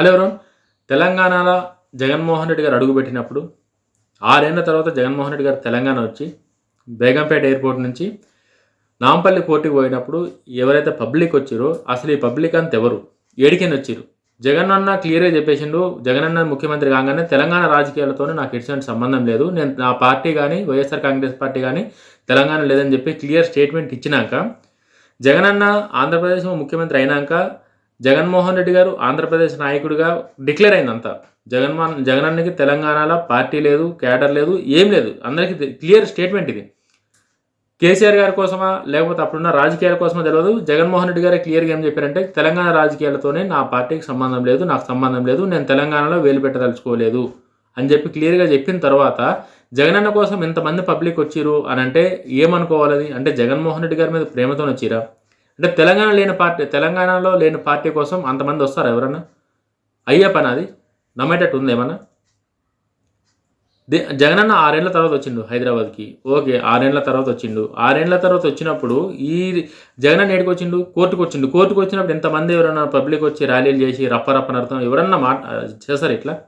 Hello ఎవరు? తెలంగాణలో జగన్మోహన్ రెడ్డి గారు అడుగుపెట్టినప్పుడు ఆరేళ్ళ తర్వాత జగన్మోహన్ రెడ్డి గారు తెలంగాణ వచ్చి బేగంపేట ఎయిర్పోర్ట్ నుంచి నాంపల్లి కోర్టుకు పోయినప్పుడు ఎవరైతే పబ్లిక్ వచ్చారో అసలు ఈ పబ్లిక్ అంత ఎవరు? ఏడికని వచ్చారు? జగన్ అన్న క్లియర్గా చెప్పేసిండు జగన్ అన్న ముఖ్యమంత్రి కాగానే తెలంగాణ రాజకీయాలతోనే నాకు ఎటువంటి సంబంధం లేదు. నేను నా పార్టీ కానీ వైఎస్ఆర్ కాంగ్రెస్ పార్టీ కానీ తెలంగాణ లేదని చెప్పి క్లియర్ స్టేట్మెంట్ ఇచ్చినాక జగన్ అన్న ఆంధ్రప్రదేశ్ ముఖ్యమంత్రి అయినాక జగన్మోహన్ రెడ్డి గారు ఆంధ్రప్రదేశ్ నాయకుడిగా డిక్లేర్ అయిందంతా. జగన్మోహన్ జగనన్నకి తెలంగాణలో పార్టీ లేదు క్యాడర్ లేదు ఏం లేదు. అందరికీ క్లియర్ స్టేట్మెంట్ ఇది. కేసీఆర్ గారి కోసమా లేకపోతే అప్పుడున్న రాజకీయాల కోసమా తెలియదు జగన్మోహన్ రెడ్డి గారే క్లియర్గా ఏం చెప్పారంటే తెలంగాణ రాజకీయాలతోనే నా పార్టీకి సంబంధం లేదు నాకు సంబంధం లేదు నేను తెలంగాణలో వేలు పెట్టదలుచుకోలేదు అని చెప్పి క్లియర్గా చెప్పిన తర్వాత జగనన్న కోసం ఇంతమంది పబ్లిక్ వచ్చిరు అని అంటే ఏమనుకోవాలి? అంటే జగన్మోహన్ రెడ్డి గారి మీద ప్రేమతో వచ్చిరా? అంటే తెలంగాణ లేని పార్టీ తెలంగాణలో లేని పార్టీ కోసం అంతమంది వస్తారు ఎవరన్నా? అయ్యే పని అది నమ్మేటట్టు ఉంది ఏమన్నా? దే- జగనన్న ఆరేళ్ళ తర్వాత వచ్చిండు హైదరాబాద్కి. ఓకే ఆరేళ్ళ తర్వాత వచ్చిండు. ఆరేళ్ళ తర్వాత వచ్చినప్పుడు ఈ జగనన్న ఏడికి వచ్చిండు? కోర్టుకు వచ్చిండు. కోర్టుకు వచ్చినప్పుడు ఎంతమంది ఎవరైనా పబ్లిక్ వచ్చి ర్యాలీలు చేసి రప్ప ఎవరన్నా మాట చేస్తారు ఇట్లా?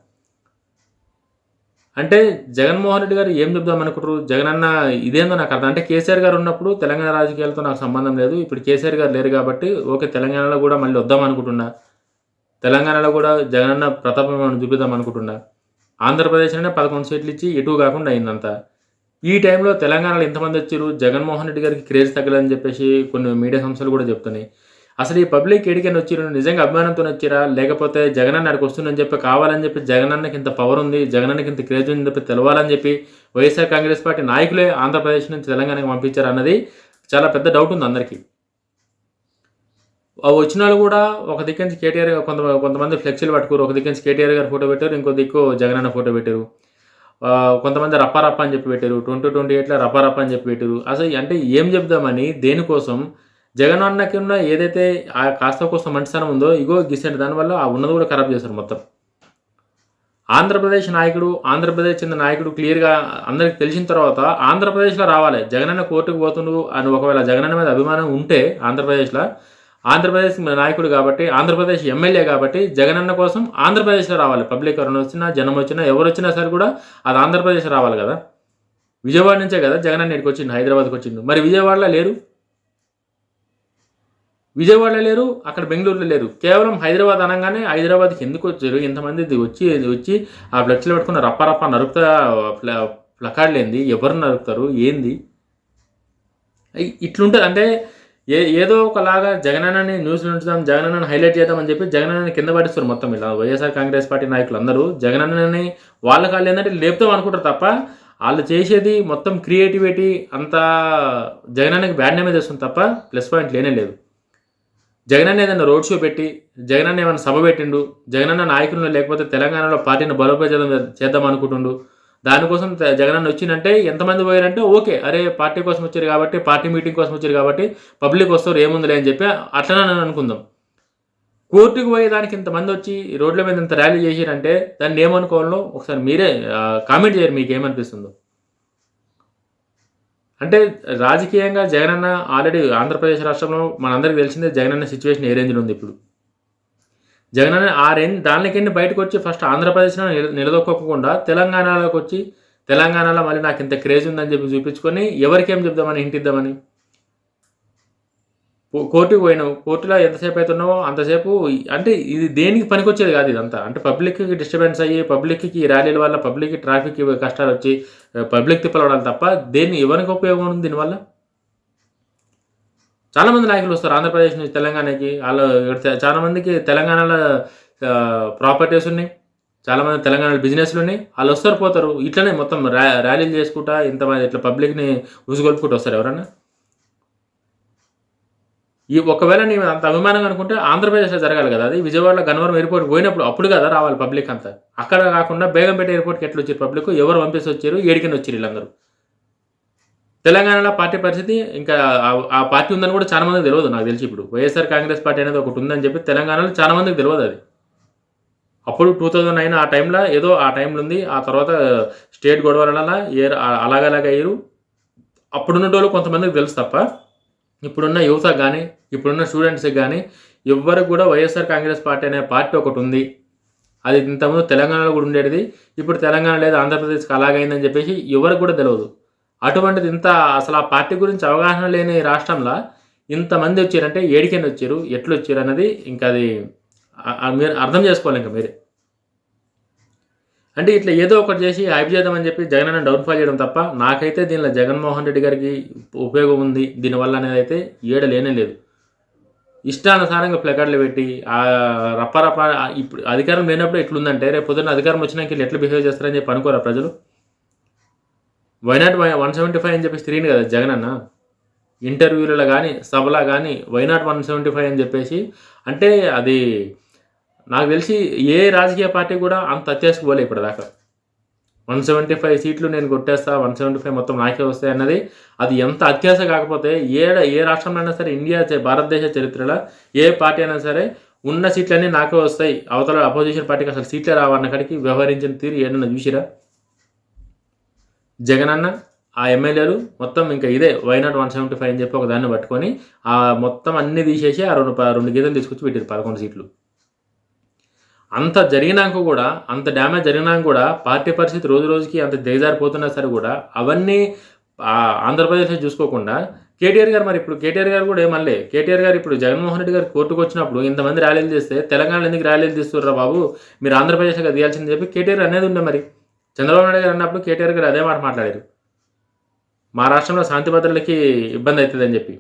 అంటే జగన్మోహన్ రెడ్డి గారు ఏం చెప్దాం అనుకుంటారు? అన్న ఇదేందో నాకు అర్థం. అంటే కేసీఆర్ గారు ఉన్నప్పుడు తెలంగాణ రాజకీయాలతో నాకు సంబంధం లేదు. ఇప్పుడు కేసీఆర్ గారు లేరు కాబట్టి ఓకే తెలంగాణలో కూడా మళ్ళీ వద్దాం అనుకుంటున్నా. తెలంగాణలో కూడా జగనన్న ప్రతాపం ఏమైనా చూపిద్దాం అనుకుంటున్నా. ఆంధ్రప్రదేశ్లోనే పదకొండు సీట్లు ఇచ్చి ఎటు కాకుండా అయిందంతా. ఈ టైంలో తెలంగాణలో ఎంతమంది వచ్చారు. జగన్మోహన్ రెడ్డి గారికి క్రేజ్ తగ్గలేదని చెప్పేసి కొన్ని మీడియా సంస్థలు కూడా చెప్తున్నాయి. అసలు ఈ పబ్లిక్ ఎడికని వచ్చిరు నిజంగా అభిమానంతో వచ్చిరా లేకపోతే జగనన్న అక్కడికి వస్తుందని చెప్పి కావాలని చెప్పి జగనన్నకి ఇంత పవర్ ఉంది జగనన్నకి ఇంత క్రేజ్ ఉందని చెప్పి తెలవాలని చెప్పి వైఎస్ఆర్ కాంగ్రెస్ పార్టీ నాయకులే ఆంధ్రప్రదేశ్ నుంచి తెలంగాణకి పంపించారు అన్నది చాలా పెద్ద డౌట్ ఉంది అందరికీ. వచ్చిన వాళ్ళు కూడా ఒక దిక్కు నుంచి కేటీఆర్ గారు కొంత కొంతమంది ఫ్లెక్సీలు పట్టుకోరు ఒక దిక్కు నుంచి కేటీఆర్ గారు ఫోటో పెట్టారు ఇంకో దిక్కు జగనన్న ఫోటో పెట్టారు. కొంతమంది రప్పారప్ప అని చెప్పి పెట్టారు ట్వంటీ ట్వంటీ ఎయిట్లో రప్పారప్ప అని చెప్పి పెట్టారు. అసలు అంటే ఏం చెప్దామని దేనికోసం జగన్ అన్నకి ఉన్న ఏదైతే ఆ కాస్త కోసం మంచితనం ఉందో ఇగో గిసెంట్ దానివల్ల ఆ ఉన్నది కూడా ఖరాబ్ చేశారు మొత్తం. ఆంధ్రప్రదేశ్ నాయకుడు ఆంధ్రప్రదేశ్ చెందిన నాయకుడు క్లియర్గా అందరికి తెలిసిన తర్వాత ఆంధ్రప్రదేశ్లో రావాలి. జగనన్న కోర్టుకు పోతుండు అని ఒకవేళ జగనన్న మీద అభిమానం ఉంటే ఆంధ్రప్రదేశ్లో. ఆంధ్రప్రదేశ్ నాయకుడు కాబట్టి ఆంధ్రప్రదేశ్ ఎమ్మెల్యే కాబట్టి జగనన్న కోసం ఆంధ్రప్రదేశ్లో రావాలి. పబ్లిక్ ఎవరైనా వచ్చినా జనం వచ్చినా ఎవరు వచ్చినా సరే కూడా అది ఆంధ్రప్రదేశ్ రావాలి కదా. విజయవాడ నుంచే కదా జగనన్న ఇక్కడికి వచ్చిండు హైదరాబాద్కి వచ్చిండు. మరి విజయవాడలో లేరు? విజయవాడలో లేరు అక్కడ బెంగళూరులో లేరు. కేవలం హైదరాబాద్ అనగానే హైదరాబాద్కి ఎందుకు వచ్చారు ఇంతమంది ఇది వచ్చి ఇది వచ్చి ఆ ఫ్లెక్స్లో పెట్టుకున్న రప్ప రప్ప నరుకుతా ఫ్ల ప్లకార్డులు ఏంది? ఎవరు నరుకుతారు? ఏంది? ఇట్లుంటుంది. అంటే ఏ ఏదో ఒకలాగా జగనన్నని న్యూస్లో ఉంచుదాం జగనన్నని హైలైట్ చేద్దామని చెప్పి జగనన్నని కింద పడిస్తారు మొత్తం ఇలా. వైఎస్ఆర్ కాంగ్రెస్ పార్టీ నాయకులు అందరూ జగనన్నని వాళ్ళ కాళ్ళు ఏంటంటే లేపుతాం అనుకుంటారు తప్ప వాళ్ళు చేసేది మొత్తం క్రియేటివిటీ అంతా జగనన్నకి బ్యాడ్ నేమే చేస్తుంది తప్ప ప్లస్ పాయింట్ లేనే లేదు. జగనన్న ఏదైనా రోడ్ షో పెట్టి జగనన్న ఏమైనా సభ పెట్టిండు జగనన్న నాయకులను లేకపోతే తెలంగాణలో పార్టీని బలోపేతం చేద్దాం అనుకుంటుండు దానికోసం జగనన్న వచ్చిందంటే ఎంతమంది పోయారంటే ఓకే అరే పార్టీ కోసం వచ్చారు కాబట్టి పార్టీ మీటింగ్ కోసం వచ్చారు కాబట్టి పబ్లిక్ వస్తారు ఏముందిలే అని చెప్పి అట్లనే అనుకుందాం. కోర్టుకు పోయేదానికి ఇంతమంది వచ్చి రోడ్ల మీద ఇంత ర్యాలీ చేసిరంటే దాన్ని ఏమనుకోవాలో ఒకసారి మీరే కామెంట్ చేయరు మీకు ఏమనిపిస్తుందో. అంటే రాజకీయంగా జగనన్న ఆల్రెడీ ఆంధ్రప్రదేశ్ రాష్ట్రంలో మనందరికీ తెలిసిందే జగనన్న సిచ్యువేషన్ ఏ రేంజ్లో ఉంది ఇప్పుడు. జగనన్న ఆ రేంజ్ దానికెళ్ళి బయటకు వచ్చి ఫస్ట్ ఆంధ్రప్రదేశ్లో నిలదొక్కకుండా తెలంగాణలోకి వచ్చి తెలంగాణలో మళ్ళీ నాకు ఇంత క్రేజ్ ఉందని చెప్పి చూపించుకొని ఎవరికేం చెప్దామని ఇంటిద్దామని కోర్టుకు పోయినావు కోర్టులో ఎంతసేపు అవుతున్నావో అంతసేపు అంటే ఇది దేనికి పనికొచ్చేది కాదు ఇదంతా. అంటే పబ్లిక్కి డిస్టర్బెన్స్ అయ్యి పబ్లిక్కి ర్యాలీల వల్ల పబ్లిక్కి ట్రాఫిక్ కష్టాలు వచ్చి పబ్లిక్ తిప్పలవడాలి తప్ప దేన్ని ఎవరికి ఉపయోగం ఉంది దీనివల్ల? చాలామంది నాయకులు వస్తారు ఆంధ్రప్రదేశ్ నుంచి తెలంగాణకి. వాళ్ళు ఇక్కడ చాలామందికి తెలంగాణలో ప్రాపర్టీస్ ఉన్నాయి. చాలామంది తెలంగాణలో తెలంగాణ బిజినెస్లు ఉన్నాయి. వాళ్ళు వస్తారు పోతారు. ఇట్లనే మొత్తం ర్యా ర్యాలీలు చేసుకుంటా ఇంతమంది ఇట్లా పబ్లిక్ని ఉసుగొల్పుకుంటూ వస్తారు ఎవరన్నా? ఈ ఒకవేళ నేను అంత అభిమానం అనుకుంటే ఆంధ్రప్రదేశ్లో జరగాలి కదా. అది విజయవాడలో గన్నవరం ఎయిర్పోర్ట్ పోయినప్పుడు అప్పుడు కదా రావాలి పబ్లిక్ అంతా. అక్కడ కాకుండా బేగంపేట ఎయిర్పోర్ట్కి ఎట్లా వచ్చారు పబ్లిక్? ఎవరు పంపేసి వచ్చారు ఏడికని వచ్చారు వీళ్ళందరూ. తెలంగాణలో పార్టీ పరిస్థితి ఇంకా ఆ- పార్టీ ఉందని కూడా చాలా మందికి తెలియదు నాకు తెలిసి ఇప్పుడు. వైఎస్ఆర్ కాంగ్రెస్ పార్టీ అనేది ఒకటి ఉందని చెప్పి తెలంగాణలో చాలా మందికి తెలియదు అది. అప్పుడు టూ థౌజండ్ నైన్ ఆ టైంలో ఏదో ఆ టైంలో ఉంది. ఆ తర్వాత స్టేట్ గొడవల ఏ అలాగలాగా అయ్యారు. అప్పుడున్న వాళ్ళు కొంతమందికి తెలుసు తప్ప ఇప్పుడున్న యువత కానీ ఇప్పుడున్న స్టూడెంట్స్కి కానీ ఎవ్వరికి కూడా వైఎస్ఆర్ కాంగ్రెస్ పార్టీ అనే పార్టీ ఒకటి ఉంది. అది ఇంతకుముందు తెలంగాణలో కూడా ఉండేది ఇప్పుడు తెలంగాణ లేదు ఆంధ్రప్రదేశ్కి అలాగైందని చెప్పేసి ఎవరికి కూడా తెలియదు అటువంటిది ఇంత అసలు ఆ పార్టీ గురించి అవగాహన లేని రాష్ట్రంలో ఇంతమంది వచ్చారంటే ఏడికైనా వచ్చారు? ఎట్లు వచ్చారు అన్నది ఇంకా అది మీరు అర్థం చేసుకోవాలి ఇంకా మీరే. అంటే ఇట్లా ఏదో ఒకటి చేసి హైప్ చేద్దామని చెప్పి జగన్ అన్న డౌన్ఫాల్ చేయడం తప్ప నాకైతే దీనిలో జగన్మోహన్ రెడ్డి గారికి ఉపయోగం ఉంది. దీనివల్ల అనేది అయితే ఏడ లేనే లేదు. ఇష్టానుసారంగా ప్లకార్డులు పెట్టి ఆ రప్పరప్ప ఇప్పుడు అధికారం లేనప్పుడు ఎట్లుందంటే రేపు పొద్దున్న అధికారం వచ్చినాక వీళ్ళు ఎట్లా బిహేవ్ చేస్తారని చెప్పి అనుకోరా ప్రజలు? వైనాట్ వన్ సెవెంటీ ఫైవ్ అని చెప్పేసి తిరిగింది కదా జగన్ అన్న ఇంటర్వ్యూలలో కానీ సభలో కానీ వైనాట్ వన్ సెవెంటీ ఫైవ్ అని చెప్పేసి అంటే అది నాకు తెలిసి ఏ రాజకీయ పార్టీ కూడా అంత అత్యాశకు పోలే ఇప్పటిదాకా. వన్ సెవెంటీ ఫైవ్ సీట్లు నేను కొట్టేస్తా వన్ సెవెంటీ ఫైవ్ మొత్తం నాకే వస్తాయి అన్నది అది ఎంత అత్యాశ కాకపోతే ఏ ఏ రాష్ట్రంలో అయినా సరే ఇండియా భారతదేశ చరిత్రలో ఏ పార్టీ అయినా సరే ఉన్న సీట్లన్నీ నాకే వస్తాయి. అవతల అపోజిషన్ పార్టీకి అసలు సీట్లే రావన్న కాడికి వ్యవహరించిన తీరు ఏదన్నా చూసిరా? జగనన్న ఆ ఎమ్మెల్యేలు మొత్తం ఇంకా ఇదే వైనాట్ వన్ సెవెంటీ ఫైవ్ అని చెప్పి ఒక దాన్ని పట్టుకొని ఆ మొత్తం అన్ని తీసేసి ఆ రెండు రెండు గీతలు తీసుకొచ్చి పెట్టారు పదకొండు సీట్లు. అంత జరిగినాక కూడా అంత డ్యామేజ్ జరిగినాక కూడా పార్టీ పరిస్థితి రోజు రోజుకి అంత దిగజారిపోతున్నా సరే కూడా అవన్నీ ఆంధ్రప్రదేశ్లో చూసుకోకుండా కేటీఆర్ గారు మరి ఇప్పుడు కేటీఆర్ గారు కూడా ఏమనలే కేటీఆర్ గారు ఇప్పుడు జగన్మోహన్ రెడ్డి గారు కోర్టుకు వచ్చినప్పుడు ఇంతమంది ర్యాలీలు చేస్తే తెలంగాణలో ఎందుకు ర్యాలీలు తీస్తుర్రా బాబు? మీరు ఆంధ్రప్రదేశ్కి తీయాల్సింది చెప్పి కేటీఆర్ అనేది ఉండే మరి. చంద్రబాబు నాయుడు గారు అన్నప్పుడు కేటీఆర్ గారు అదే మాట మాట్లాడారు. మా రాష్ట్రంలో శాంతి భద్రతలకి ఇబ్బంది అవుతుందని చెప్పి.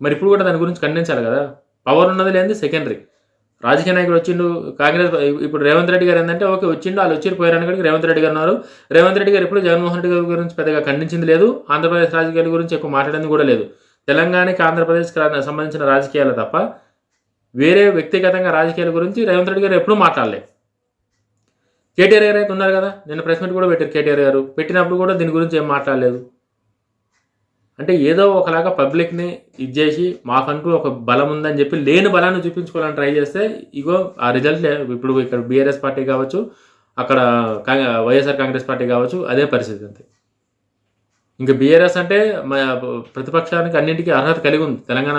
మరి ఇప్పుడు కూడా దాని గురించి ఖండించాలి కదా. పవర్ ఉన్నది లేనిది సెకండరీ రాజకీయ నాయకుడు వచ్చిండు కాంగ్రెస్ ఇప్పుడు రేవంత్ రెడ్డి గారు ఏంటంటే ఓకే వచ్చిండు వాళ్ళు వచ్చి పోయారని కూడా రేవంత్ రెడ్డి గారు ఉన్నారు. రేవంత్ రెడ్డి గారు ఇప్పుడు జగన్మోహన్ రెడ్డి గారి గురించి పెద్దగా ఖండించింది లేదు. ఆంధ్రప్రదేశ్ రాజకీయాల గురించి ఎక్కువ మాట్లాడింది కూడా లేదు. తెలంగాణకి ఆంధ్రప్రదేశ్కి సంబంధించిన రాజకీయాలు తప్ప వేరే వ్యక్తిగతంగా రాజకీయాల గురించి రేవంత్ రెడ్డి గారు ఎప్పుడూ మాట్లాడలేదు కేటీఆర్ గారు అయితే ఉన్నారు కదా నిన్న ప్రెస్ మీట్ కూడా పెట్టారు కేటీఆర్ గారు. పెట్టినప్పుడు కూడా దీని గురించి ఏం మాట్లాడలేదు. అంటే ఏదో ఒకలాగా పబ్లిక్ని ఇచ్చేసి మాకంటూ ఒక బలం ఉందని చెప్పి లేని బలాన్ని చూపించుకోవాలని ట్రై చేస్తే ఇగో ఆ రిజల్ట్ ఇప్పుడు ఇక్కడ బీఆర్ఎస్ పార్టీ కావచ్చు అక్కడ వైఎస్ఆర్ కాంగ్రెస్ పార్టీ కావచ్చు అదే పరిస్థితి అంతే. ఇంకా బీఆర్ఎస్ అంటే మా ప్రతిపక్షానికి అన్నింటికీ అర్హత కలిగి ఉంది. తెలంగాణ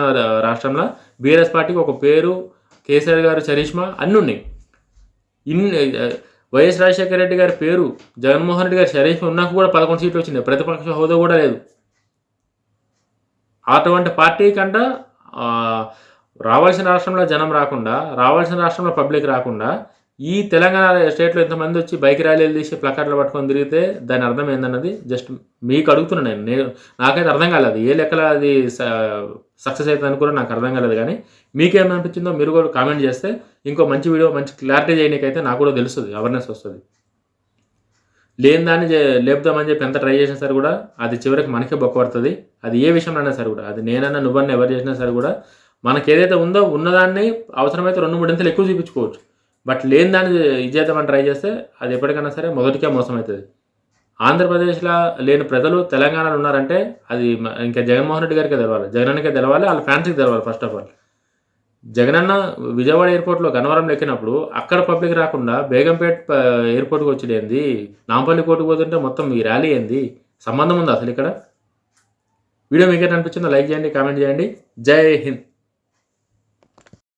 రాష్ట్రంలో బీఆర్ఎస్ పార్టీకి ఒక పేరు కేసీఆర్ గారు చరిష్మా అన్నీ ఉన్నాయి. ఇన్ని వైఎస్ రాజశేఖర రెడ్డి గారి పేరు జగన్మోహన్ రెడ్డి గారి చరిష్మా ఉన్నాక కూడా పదకొండు సీట్లు వచ్చినాయి. ప్రతిపక్ష హోదా కూడా లేదు. అటువంటి పార్టీ కంట రావాల్సిన రాష్ట్రంలో జనం రాకుండా రావాల్సిన రాష్ట్రంలో పబ్లిక్ రాకుండా ఈ తెలంగాణ స్టేట్లో ఇంతమంది వచ్చి బైక్ ర్యాలీలు తీసి ప్లకార్డులు పట్టుకొని తిరిగితే దాని అర్థం ఏందన్నది జస్ట్ మీకు అడుగుతున్నాను నేను. నేను నాకైతే అర్థం కాలేదు. ఏ లెక్కల అది సక్సెస్ అవుతుందని కూడా నాకు అర్థం కాలేదు కానీ మీకేమనిపించిందో మీరు కూడా కామెంట్ చేస్తే ఇంకో మంచి వీడియో మంచి క్లారిటీ చేయడానికైతే నాకు కూడా తెలుస్తుంది అవేర్నెస్ వస్తుంది. లేని దాన్ని లేపుదామని చెప్పి ఎంత ట్రై చేసినా సరే కూడా అది చివరికి మనకే బొక్క పడుతుంది. అది ఏ విషయంలో అయినా సరే కూడా అది నేనన్నా నువ్వన్నా ఎవరు చేసినా సరే కూడా మనకి ఏదైతే ఉందో ఉన్నదాన్ని అవసరమైతే రెండు మూడింతలు ఎక్కువ చూపించుకోవచ్చు. బట్ లేని దాన్ని ఇచ్చేద్దామని ట్రై చేస్తే అది ఎప్పటికైనా సరే మొదటికే మోసం అవుతుంది ఆంధ్రప్రదేశ్లో లేని ప్రజలు తెలంగాణలో ఉన్నారంటే అది ఇంకా జగన్మోహన్ రెడ్డి గారికి తెలవాలి. జగనన్నకే తెలవాలి వాళ్ళ ఫ్యాన్స్కి తెలవాలి first of all Jagananna Vijayawada ఎయిర్పోర్ట్లో గన్నవరం ఎక్కినప్పుడు అక్కడ పబ్లిక్ రాకుండా బేగంపేట్ ఎయిర్పోర్ట్కి వచ్చేది ఏంది? నాంపల్లి కోర్టుకు పోతుంటే మొత్తం ఈ ర్యాలీ ఏంది? సంబంధం ఉందా అసలు ఇక్కడ? వీడియో మీకు అనిపించిందో లైక్ చేయండి కామెంట్ చేయండి. జై హింద్.